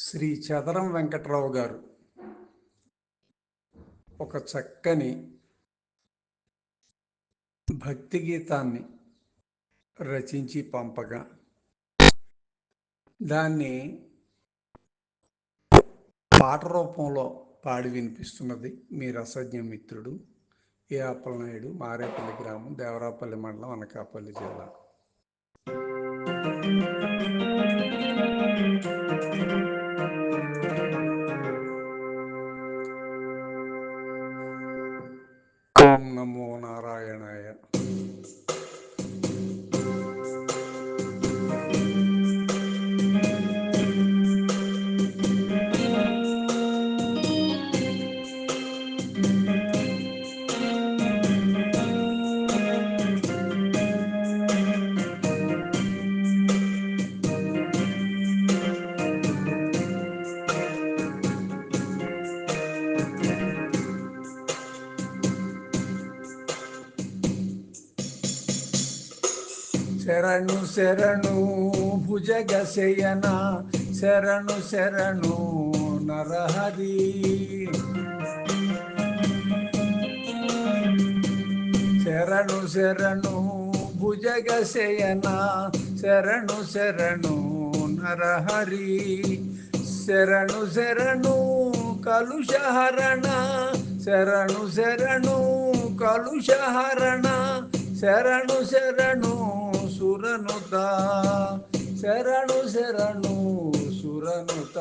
శ్రీ చదరం వెంకట్రావు గారు. ఒక చక్కని భక్తి గీతాన్ని రచించి పంపగా దాన్ని పాట రూపంలో పాడి వినిపిస్తున్నది మీ రసజ్ఞ మిత్రుడు ఏ అప్పలనాయుడు మారేపల్లి గ్రామం దేవరాపల్లి మండలం అనకాపల్లి జిల్లా. ಶರಣು ಶರಣು, ಭುಜಗಸೆಯನ. ಶರಣು ಶರಣು, ನರಹರಿ. ಶರಣು ಶರಣು, ಭುಜಗಸೆಯನ. ಶರಣು ಶರಣು, ನರಹರಿ. ಶರಣು ಶರಣು, ಕಲುಷಹರಣ. ಶರಣು ಶರಣು, ಕಲುಷಹರಣ. ಶರಣು ಶರಣು సురనుత శరణు శరణు సురనుత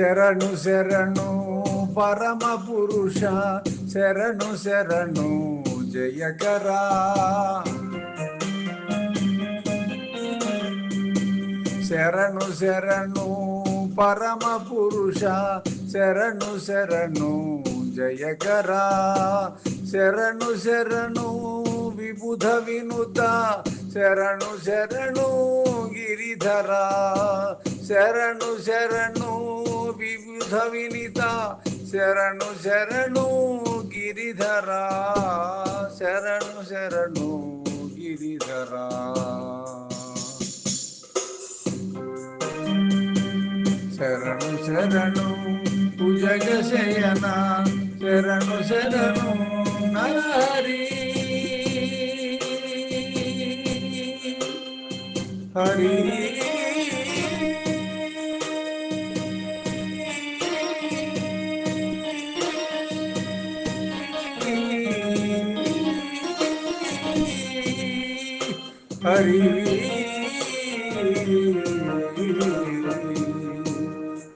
శరణు శరణు పరమ పురుష శరణు శరణు జయకరా. శరణు శరణు పరమ పురుష శరణు శరణు జయకరా. శరణు శరణు విబుధ వినుత శరణు శరణు గిరిధరా. శరణు శరణు ವಿವಿಧ ವಿನಿತ ಶರಣು ಶರಣು ಗಿರಿಧರ, ಶರಣು ಶರಣು ಗಿರಿಧರ. ಶರಣು ಶರಣು ಪೂಜಗ ಶಯನ, ಶರಣು ಶರಣು ನರಹರಿ. ಹರಿ హరి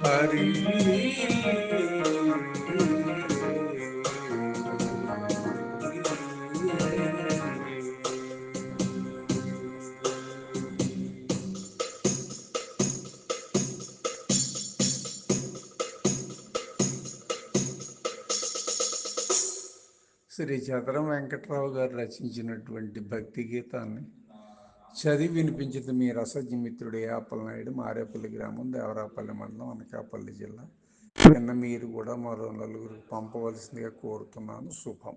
హరి శ్రీ చదరం వెంకట్రావు గారు రచించినటువంటి భక్తి గీతాన్ని చదివి వినిపించింది మీ రసజ్ఞ మిత్రుడు ఏపలనాయుడు మారేపల్లి గ్రామం దేవరాపల్లి మండలం అనకాపల్లి జిల్లా. నిన్న మీరు కూడా మరో నలుగురికి పంపవలసిందిగా కోరుతున్నాను. శుభం.